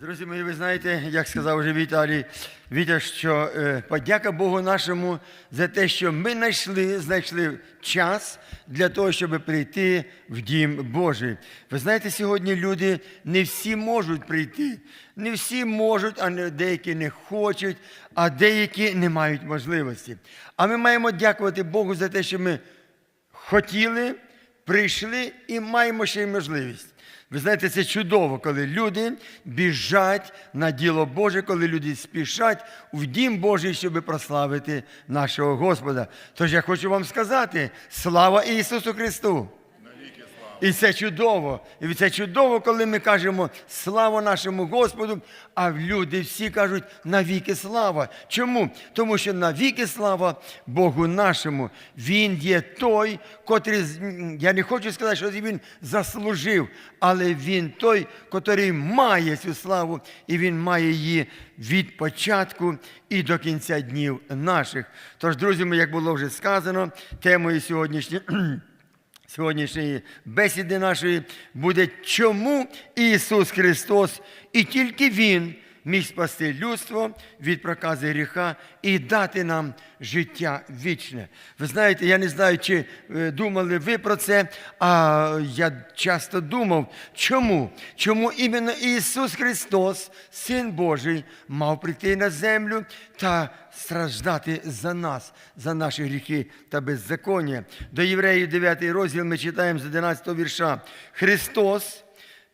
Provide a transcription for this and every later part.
Друзі мої, ви знаєте, як сказав вже Віталій, Вітя, що е, подяка Богу нашому за те, що ми знайшли, знайшли час для того, щоб прийти в дім Божий. Ви знаєте, сьогодні люди не всі можуть прийти, не всі можуть, а деякі не хочуть, а деякі не мають можливості. А ми маємо дякувати Богу за те, що ми хотіли, прийшли і маємо ще й можливість. Ви знаєте, це чудово, коли люди біжать на діло Боже, коли люди спішать в дім Божий, щоб прославити нашого Господа. Тож я хочу вам сказати: слава Ісусу Христу! І це чудово. І це чудово, коли ми кажемо слава нашому Господу, а люди всі кажуть навіки слава. Чому? Тому що навіки слава Богу нашому. Він є той, котрий, я не хочу сказати, що він заслужив, але він той, котрий має цю славу, і він має її від початку і до кінця днів наших. Тож, друзі мої, як було вже сказано, темою сьогоднішньої сьогоднішньої бесіди нашої буде, чому Ісус Христос і тільки Він міг спасти людство від прокази гріха і дати нам життя вічне. Ви знаєте, я не знаю, чи е, думали ви про це, а я часто думав, чому? Чому іменно Ісус Христос, Син Божий, мав прийти на землю та страждати за нас, за наші гріхи та беззаконня. До Євреїв 9 розділ ми читаємо з 11 вірша. Христос,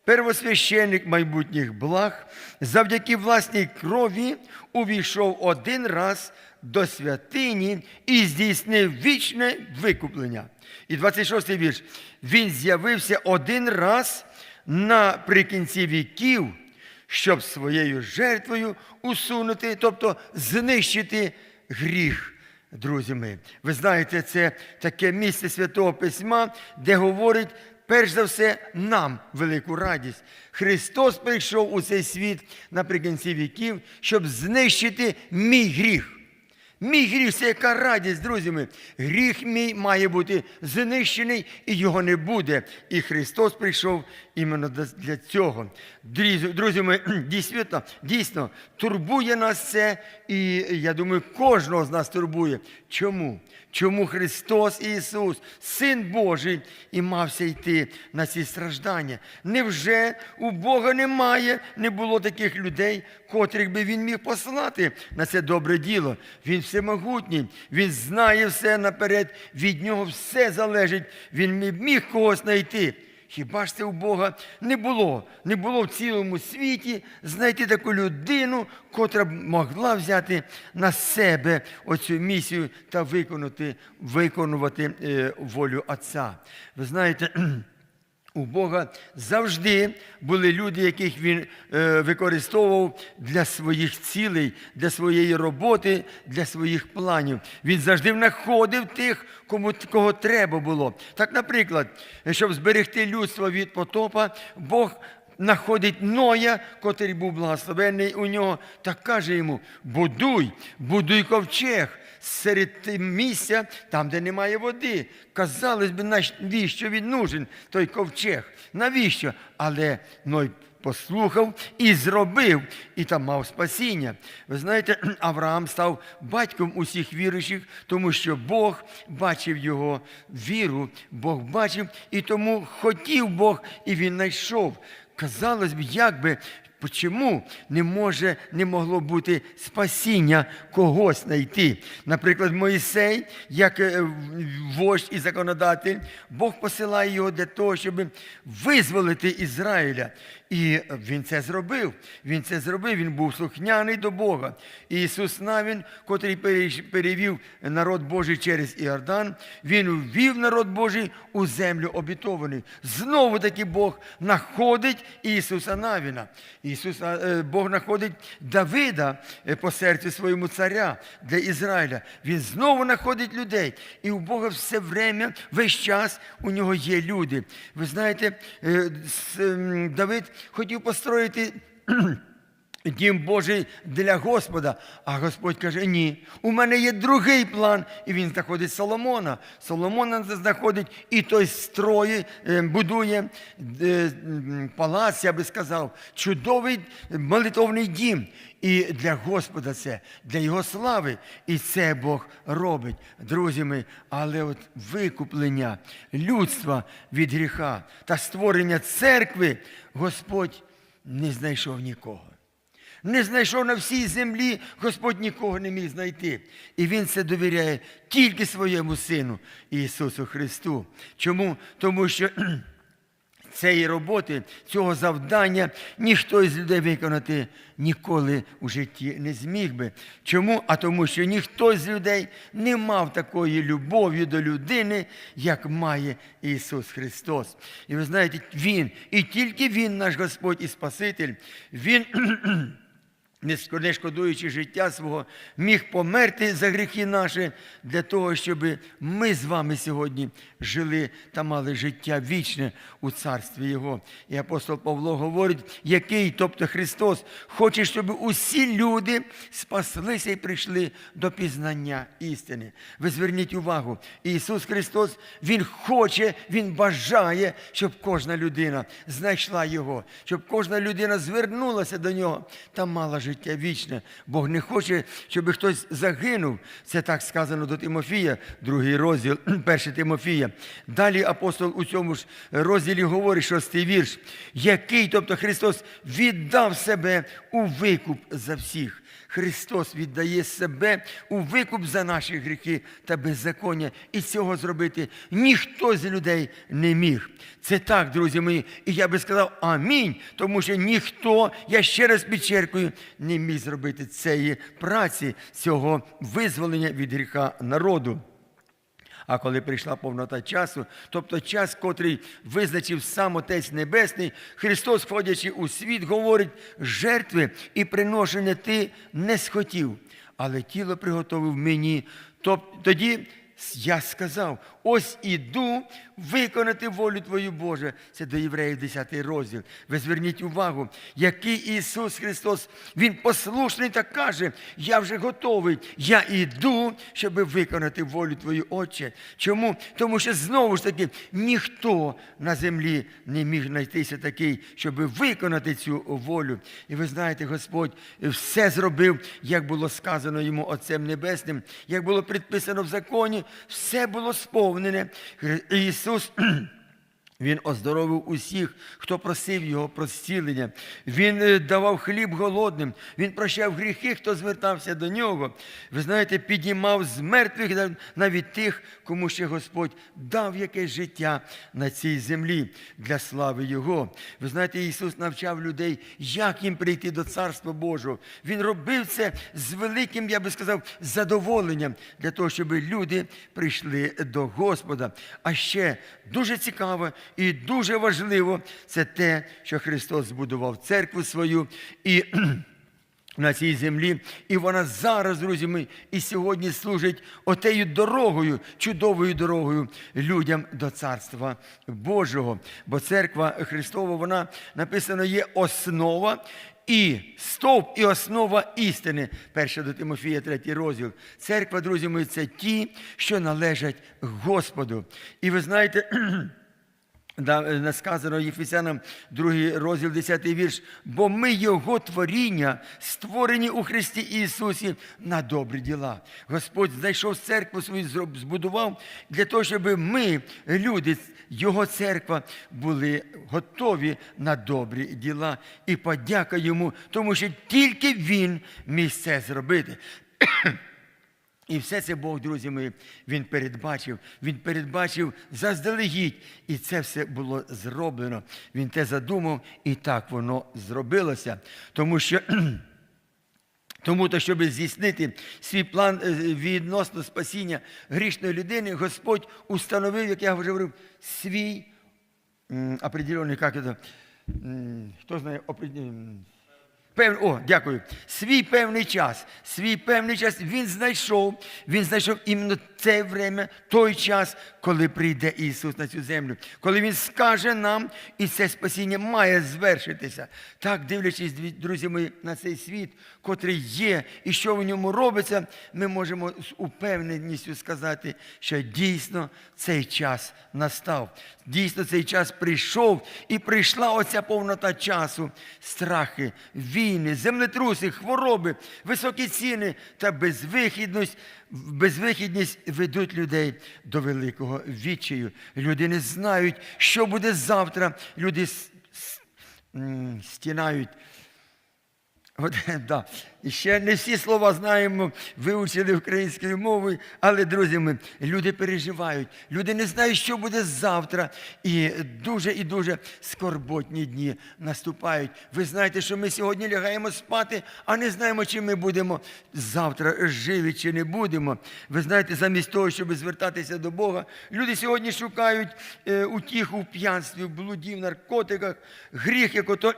первосвященник майбутніх благ, завдяки власній крові увійшов один раз до святині і здійснив вічне викуплення. І 26 вірш. Він з'явився один раз наприкінці віків щоб своєю жертвою усунути, тобто знищити гріх. Друзі мої, ви знаєте, це таке місце Святого Письма, де говорить перш за все нам велику радість. Христос прийшов у цей світ наприкінці віків, щоб знищити мій гріх. Мій гріх це яка радість, друзі мої. Гріх мій має бути знищений, і його не буде. І Христос прийшов іменно для цього. Друзі, мої, дійсно, дійсно, турбує нас це, і я думаю, кожного з нас турбує. Чому? Чому Христос Ісус, Син Божий, і мався йти на ці страждання? Невже у Бога немає, не було таких людей, котрих би Він міг послати на це добре діло? Він всемогутній, Він знає все наперед, від нього все залежить, Він міг когось знайти. Хіба ж це у Бога не було? Не було в цілому світі знайти таку людину, котра б могла взяти на себе оцю місію та виконати, виконувати е, волю Отця. Ви знаєте, у Бога завжди були люди, яких він е, використовував для своїх цілей, для своєї роботи, для своїх планів. Він завжди знаходив тих, кому кого треба було. Так, наприклад, щоб зберегти людство від потопа, Бог знаходить Ноя, котрий був благословений у нього, та каже йому: будуй, будуй ковчег серед місця, там, де немає води. Казалось би, навіщо він нужен, той ковчег? Навіщо? Але Ной послухав і зробив, і там мав спасіння. Ви знаєте, Авраам став батьком усіх віруючих, тому що Бог бачив його віру, Бог бачив, і тому хотів Бог, і він знайшов. Казалось б, як би. Чому не може, не могло бути спасіння когось знайти? Наприклад, Моїсей, як е, вождь і законодатель, Бог посилає його для того, щоб визволити Ізраїля. І він це зробив. Він це зробив, він був слухняний до Бога. І Ісус Навін, котрий перевів народ Божий через Іордан, він ввів народ Божий у землю обітовану. Знову таки Бог знаходить Ісуса Навіна. Ісус, е, Бог знаходить Давида е, по серцю своєму царя для Ізраїля. Він знову знаходить людей. І у Бога все время, весь час у нього є люди. Ви знаєте, е, Давид хотів построїти Дім Божий для Господа. А Господь каже: ні, у мене є другий план. І він знаходить Соломона. Соломона знаходить і той строї, е, будує е, палац, я би сказав, чудовий молитовний дім. І для Господа це, для Його слави. І це Бог робить, друзі мої. Але от викуплення людства від гріха та створення церкви Господь не знайшов нікого. Не знайшов на всій землі, Господь нікого не міг знайти. І Він це довіряє тільки своєму Сину Ісусу Христу. Чому? Тому що цієї роботи, цього завдання ніхто із людей виконати ніколи у житті не зміг би. Чому? А тому, що ніхто з людей не мав такої любові до людини, як має Ісус Христос. І ви знаєте, Він, і тільки Він, наш Господь і Спаситель, Він. не шкодуючи життя свого, міг померти за гріхи наші для того, щоб ми з вами сьогодні жили та мали життя вічне у царстві Його. І апостол Павло говорить, який, тобто Христос, хоче, щоб усі люди спаслися і прийшли до пізнання істини. Ви зверніть увагу, Ісус Христос, Він хоче, Він бажає, щоб кожна людина знайшла Його, щоб кожна людина звернулася до Нього та мала життя вічне. Бог не хоче, щоб хтось загинув. Це так сказано до Тимофія, другий розділ, перший Тимофія. Далі апостол у цьому ж розділі говорить, шостий вірш, який, тобто Христос, віддав себе у викуп за всіх. Христос віддає себе у викуп за наші гріхи та беззаконня. І цього зробити ніхто з людей не міг. Це так, друзі мої. І я би сказав амінь, тому що ніхто, я ще раз підчеркую, не міг зробити цієї праці, цього визволення від гріха народу. А коли прийшла повнота часу, тобто час, котрий визначив сам Отець Небесний, Христос, входячи у світ, говорить, жертви і приношення ти не схотів, але тіло приготовив мені. Тоді я сказав: ось іду виконати волю Твою Боже. Це до євреїв 10 розділ. Ви зверніть увагу, який Ісус Христос, Він послушний та каже, я вже готовий, я іду, щоб виконати волю Твою, Отче. Чому? Тому що знову ж таки ніхто на землі не міг знайтися такий, щоб виконати цю волю. І ви знаєте, Господь все зробив, як було сказано йому Отцем Небесним, як було предписано в законі, все було сповнене. Ісус. Він оздоровив усіх, хто просив його про зцілення. Він е, давав хліб голодним, він прощав гріхи, хто звертався до нього. Ви знаєте, піднімав з мертвих навіть тих, кому ще Господь дав якесь життя на цій землі для слави Його. Ви знаєте, Ісус навчав людей, як їм прийти до Царства Божого. Він робив це з великим, я би сказав, задоволенням для того, щоб люди прийшли до Господа. А ще дуже цікаво і дуже важливо це те, що Христос збудував церкву свою і. На цій землі, і вона зараз, друзі мої, і сьогодні служить отею дорогою, чудовою дорогою людям до Царства Божого. Бо церква Христова, вона написано, є основа і стовп, і основа істини. Перше до Тимофія, третій розділ. Церква, друзі мої, це ті, що належать Господу. І ви знаєте. Е, сказано Єфесянам, другий розділ, 10 вірш. Бо ми Його творіння, створені у Христі Ісусі на добрі діла. Господь знайшов церкву свою, збудував для того, щоб ми, люди, Його церква, були готові на добрі діла. І подяка йому, тому що тільки Він міг це зробити. І все це Бог, друзі мої, Він передбачив. Він передбачив заздалегідь. І це все було зроблено. Він те задумав, і так воно зробилося. Тому що. Тому, то, щоб здійснити свій план е, відносно спасіння грішної людини, Господь установив, як я вже говорив, свій определений, як це, хто знає, опред- м, пев... О, дякую. Свій певний час. Свій певний час він знайшов. Він знайшов іменно це время, той час, коли прийде Ісус на цю землю, коли Він скаже нам, і це спасіння має звершитися. Так, дивлячись, друзі мої, на цей світ, котрий є, і що в ньому робиться, ми можемо з упевненістю сказати, що дійсно цей час настав. Дійсно, цей час прийшов, і прийшла оця повнота часу, страхи, війни, землетруси, хвороби, високі ціни та безвихідність, безвихідність ведуть людей до великого відчаю. Люди не знають, що буде завтра. Люди стінають. От, да. І ще не всі слова знаємо, вивчили українською мовою, але, друзі, ми, люди переживають, люди не знають, що буде завтра. І дуже і дуже скорботні дні наступають. Ви знаєте, що ми сьогодні лягаємо спати, а не знаємо, чи ми будемо завтра живі, чи не будемо. Ви знаєте, замість того, щоб звертатися до Бога, люди сьогодні шукають е, утіху в п'янстві, в блуді, в наркотиках, гріх, як ото.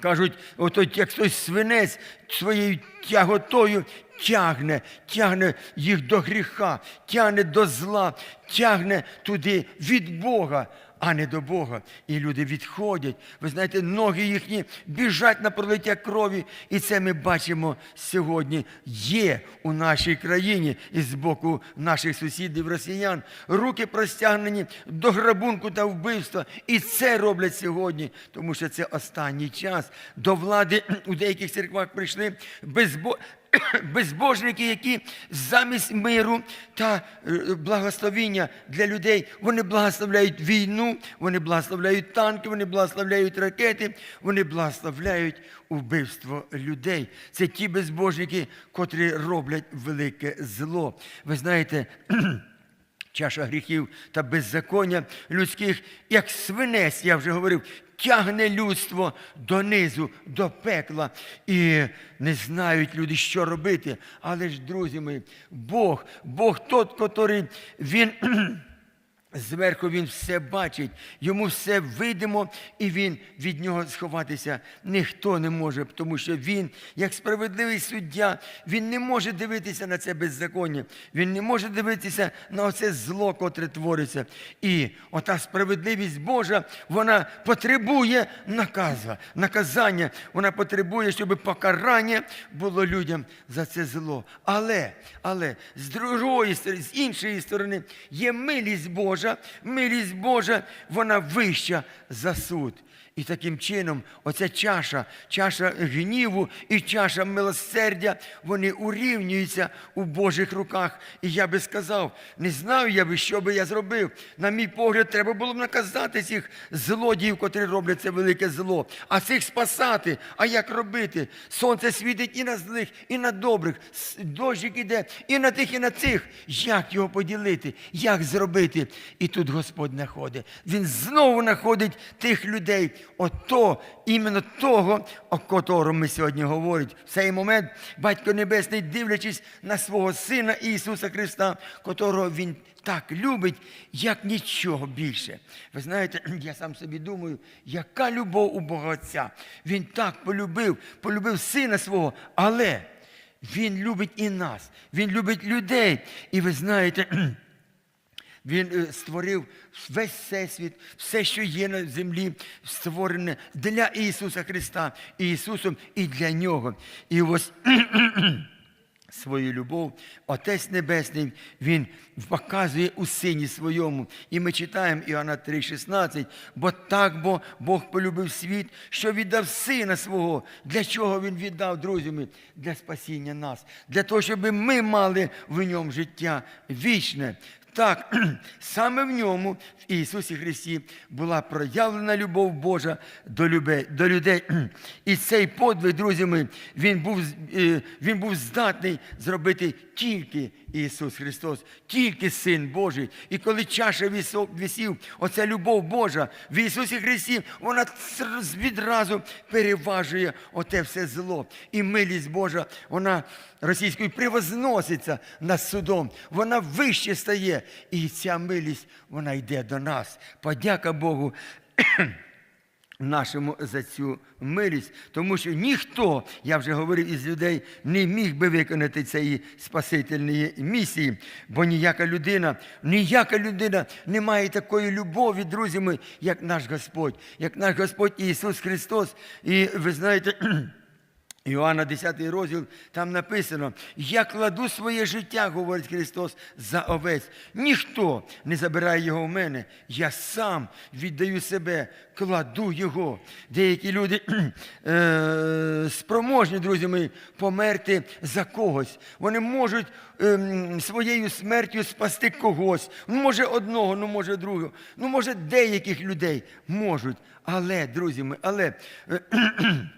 Кажуть, ото як хтось свинець своєю тяготою тягне, тягне їх до гріха, тягне до зла, тягне туди від Бога, а не до Бога. І люди відходять. Ви знаєте, ноги їхні біжать на пролиття крові. І це ми бачимо сьогодні. Є у нашій країні і з боку наших сусідів росіян. Руки простягнені до грабунку та вбивства. І це роблять сьогодні, тому що це останній час. До влади у деяких церквах прийшли безбо... безбожники, які замість миру та е, благословіння для людей, вони благословляють війну, вони благословляють танки, вони благословляють ракети, вони благословляють убивство людей. Це ті безбожники, котрі роблять велике зло. Ви знаєте, чаша гріхів та беззаконня людських, як свинець, я вже говорив, тягне людство донизу, до пекла. І не знають люди, що робити. Але ж, друзі мої, Бог, Бог тот, котрий він. Зверху він все бачить, йому все видимо, і він від нього сховатися ніхто не може, тому що він, як справедливий суддя, він не може дивитися на це беззаконня, він не може дивитися на оце зло, котре твориться. І ота справедливість Божа, вона потребує наказа, наказання, вона потребує, щоб покарання було людям за це зло. Але, але з другої сторони, з іншої сторони, є милість Божа. Милість Божа, вона вища за суд. І таким чином, оця чаша, чаша гніву і чаша милосердя, вони урівнюються у Божих руках. І я би сказав, не знаю я би, що би я зробив. На мій погляд, треба було б наказати цих злодіїв, котрі роблять це велике зло, а цих спасати. А як робити? Сонце світить і на злих, і на добрих. Дощик іде і на тих, і на цих. Як його поділити? Як зробити? І тут Господь знаходить. Він знову знаходить тих людей. Ото, іменно того, о котрому ми сьогодні говоримо. В цей момент Батько Небесний, дивлячись на свого Сина Ісуса Христа, котрого Він так любить, як нічого більше. Ви знаєте, я сам собі думаю, яка любов у Бога Отця. Він так полюбив, полюбив сина свого, але Він любить і нас, Він любить людей. І ви знаєте, він е, створив весь всесвіт, все, що є на землі, створене для Ісуса Христа, Ісусом і для Нього. І ось свою любов, Отець Небесний, Він показує у Сині Своєму. І ми читаємо Іоанна 3,16, бо так бо Бог полюбив світ, що віддав Сина Свого. Для чого Він віддав, друзі мої? Для спасіння нас, для того, щоб ми мали в ньому життя вічне. Так, саме в ньому, в Ісусі Христі, була проявлена любов Божа до, до людей. І цей подвиг, друзі мої, він був, е, він був здатний зробити тільки Ісус Христос, тільки Син Божий. І коли чаша висів, оця любов Божа в Ісусі Христі, вона відразу переважує оте все зло. І милість Божа, вона російською превозноситься над судом, вона вище стає. І ця милість, вона йде до нас. Подяка Богу. нашому за цю милість, тому що ніхто, я вже говорив із людей, не міг би виконати цієї спасительної місії, бо ніяка людина, ніяка людина не має такої любові, друзі мої, як наш Господь, як наш Господь Ісус Христос. І ви знаєте. Іоанна 10 розділ, там написано: Я кладу своє життя, говорить Христос, за овець. Ніхто не забирає його в мене. Я сам віддаю себе, кладу його. Деякі люди е, спроможні, друзі мої, померти за когось. Вони можуть ем, своєю смертю спасти когось. Ну, може, одного, ну може другого. Ну, може, деяких людей можуть. Але, друзі мої, але. е,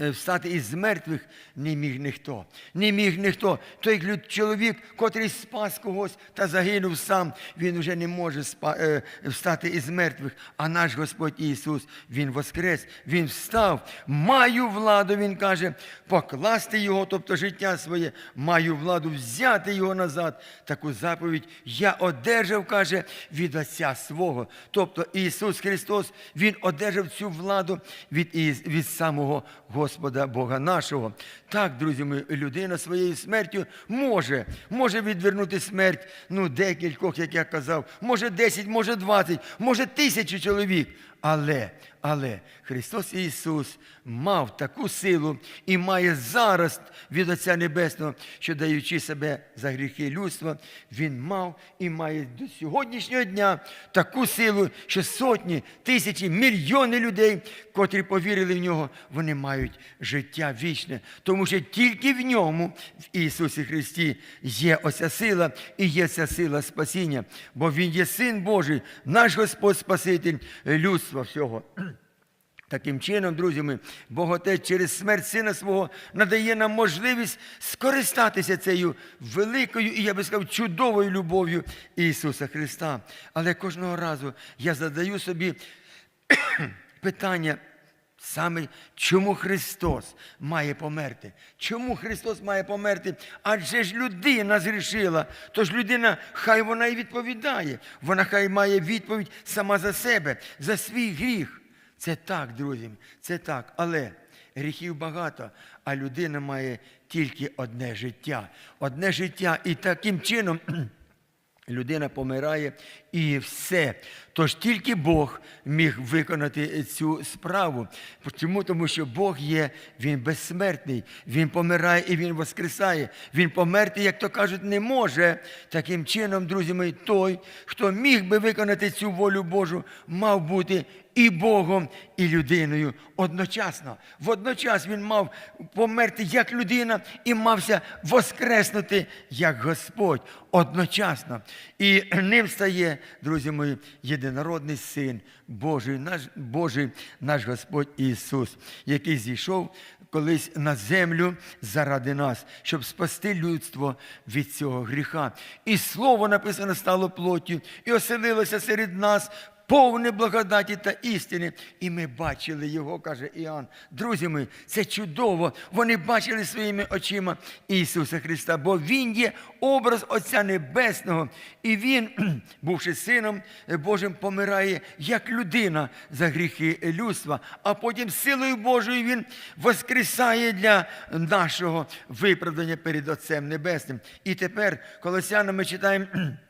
Встати із мертвих не міг ніхто. Не міг ніхто. Той чоловік, котрий спас когось та загинув сам, він вже не може е, встати із мертвих. А наш Господь Ісус, Він воскрес, Він встав. Маю владу, Він каже, покласти Його, тобто життя своє, маю владу взяти Його назад. Таку заповідь я одержав, каже, від Отця свого. Тобто Ісус Христос, Він одержав цю владу від, від самого Господа Бога нашого. Так, друзі мої, людина своєю смертю може, може відвернути смерть, ну, декількох, як я казав, може 10, може 20, може тисячу чоловік. Але, але Христос Ісус мав таку силу і має зараз від Отця Небесного, що даючи себе за гріхи людства, Він мав і має до сьогоднішнього дня таку силу, що сотні, тисячі, мільйони людей, котрі повірили в нього, вони мають життя вічне. Тому що тільки в ньому, в Ісусі Христі, є оця сила і є ця сила спасіння, бо Він є Син Божий, наш Господь Спаситель людства всього. Таким чином, друзі, ми, Бог Отець через смерть Сина свого надає нам можливість скористатися цією великою і, я би сказав, чудовою любов'ю Ісуса Христа. Але кожного разу я задаю собі питання. Саме чому Христос має померти? Чому Христос має померти? Адже ж людина згрішила. Тож людина, хай вона і відповідає. Вона хай має відповідь сама за себе, за свій гріх. Це так, друзі, це так. Але гріхів багато, а людина має тільки одне життя. Одне життя. І таким чином. Людина помирає і все. Тож тільки Бог міг виконати цю справу. Чому? Тому що Бог є, Він безсмертний, Він помирає і Він воскресає. Він померти, як то кажуть, не може. Таким чином, друзі мої, той, хто міг би виконати цю волю Божу, мав бути і Богом, і людиною одночасно. Водночас він мав померти як людина і мався воскреснути як Господь одночасно. І ним стає, друзі мої, єдинородний син Божий, наш Божий, наш Господь Ісус, який зійшов колись на землю заради нас, щоб спасти людство від цього гріха. І слово написано стало плоттю, і оселилося серед нас. Повне благодаті та істини. І ми бачили його, каже Іоанн. Друзі мої, це чудово. Вони бачили своїми очима Ісуса Христа, бо Він є образ Отця Небесного. І Він, бувши сином Божим, помирає як людина за гріхи людства, а потім силою Божою Він воскресає для нашого виправдання перед Отцем Небесним. І тепер, колосянам ми читаємо.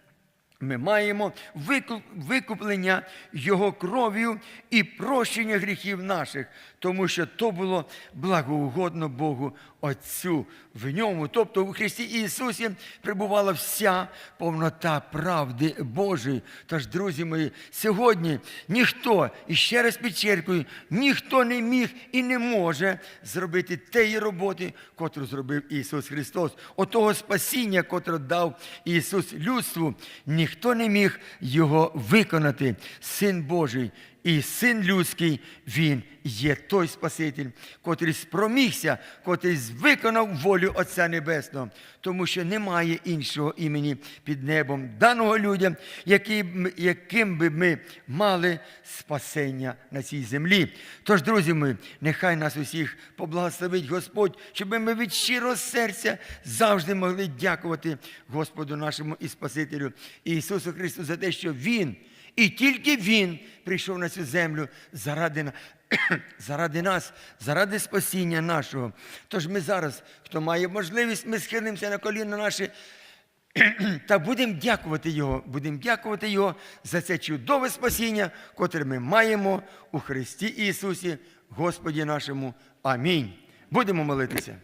Ми маємо викуплення Його кров'ю і прощення гріхів наших, тому що то було благоугодно Богу Отцю в ньому. Тобто у Христі Ісусі прибувала вся повнота правди Божої. Тож, друзі мої, сьогодні ніхто, і ще раз підчеркую, ніхто не міг і не може зробити тієї роботи, котру зробив Ісус Христос, отого спасіння, котре дав Ісус людству. Ніхто не міг його виконати. Син Божий і син людський, він є той Спаситель, котрий спромігся, котрий виконав волю Отця Небесного, тому що немає іншого імені під небом, даного людям, яким би ми мали спасення на цій землі. Тож, друзі мої, нехай нас усіх поблагословить Господь, щоб ми від щирого серця завжди могли дякувати Господу нашому і Спасителю Ісусу Христу за те, що Він І тільки Він прийшов на цю землю заради, заради нас, заради спасіння нашого. Тож ми зараз, хто має можливість, ми схилимося на коліна наші та будемо дякувати Його, будемо дякувати Його за це чудове спасіння, котре ми маємо у Христі Ісусі, Господі нашому. Амінь. Будемо молитися.